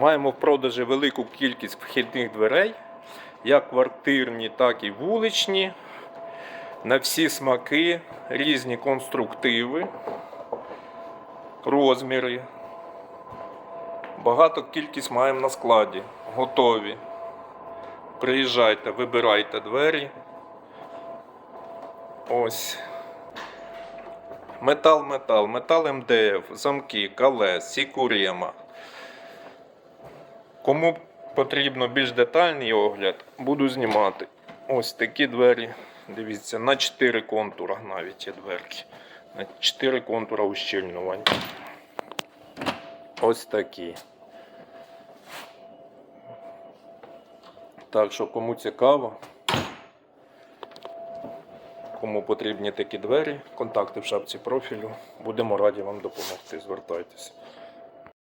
Маємо в продажі велику кількість вхідних дверей, як квартирні, так і вуличні. На всі смаки, різні конструктиви, розміри. Багато кількість маємо на складі. Готові. Приїжджайте, вибирайте двері. Ось. Метал, метал, метал МДФ, замки, колес, сікурема. Кому потрібно більш детальний огляд, буду знімати. Ось такі двері. Дивіться, на 4 контура навіть є дверки. На 4 контура ущільнування. Ось такі. Так що кому цікаво, кому потрібні такі двері, контакти в шапці профілю. Будемо раді вам допомогти. Звертайтеся.